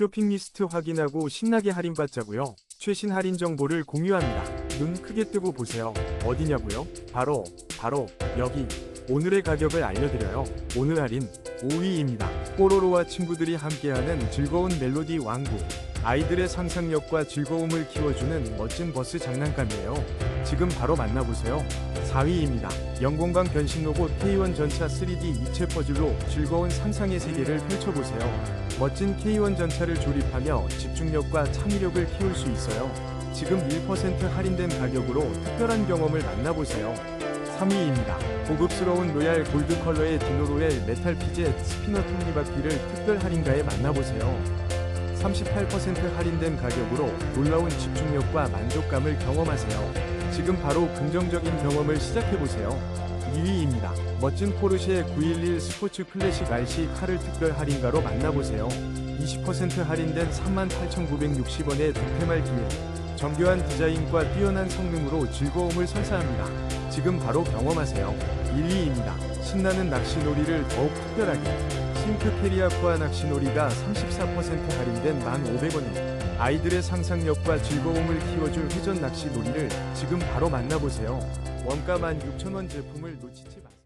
쇼핑 리스트 확인하고 신나게 할인받자고요. 최신 할인 정보를 공유합니다. 눈 크게 뜨고 보세요. 어디냐고요? 바로 바로 여기. 오늘의 가격을 알려드려요. 오늘 할인 5위입니다. 뽀로로와 친구들이 함께하는 즐거운 멜로디 왕국. 아이들의 상상력과 즐거움을 키워주는 멋진 버스 장난감이에요. 지금 바로 만나보세요. 4위입니다. 영공간 변신 로봇 K1 전차 3D 이체 퍼즐로 즐거운 상상의 세계를 펼쳐보세요. 멋진 K1 전차를 조립하며 집중력과 창의력을 키울 수 있어요. 지금 1% 할인된 가격으로 특별한 경험을 만나보세요. 3위입니다. 고급스러운 로얄 골드 컬러의 디노로엘 메탈 피젯 스피너 톱니바퀴를 특별 할인가에 만나보세요. 38% 할인된 가격으로 놀라운 집중력과 만족감을 경험하세요. 지금 바로 긍정적인 경험을 시작해보세요. 2위입니다. 멋진 포르쉐 911 스포츠 클래식 RC 카를 특별 할인가로 만나보세요. 20% 할인된 38,960원의 득템할 기회. 정교한 디자인과 뛰어난 성능으로 즐거움을 선사합니다. 지금 바로 경험하세요. 1위입니다. 신나는 낚시놀이를 더욱 특별하게. 싱크 캐리아쿠아 낚시놀이가 34% 할인된 1,500원에 아이들의 상상력과 즐거움을 키워줄 회전 낚시놀이를 지금 바로 만나보세요. 원가 16,000원 제품을 놓치지 마세요.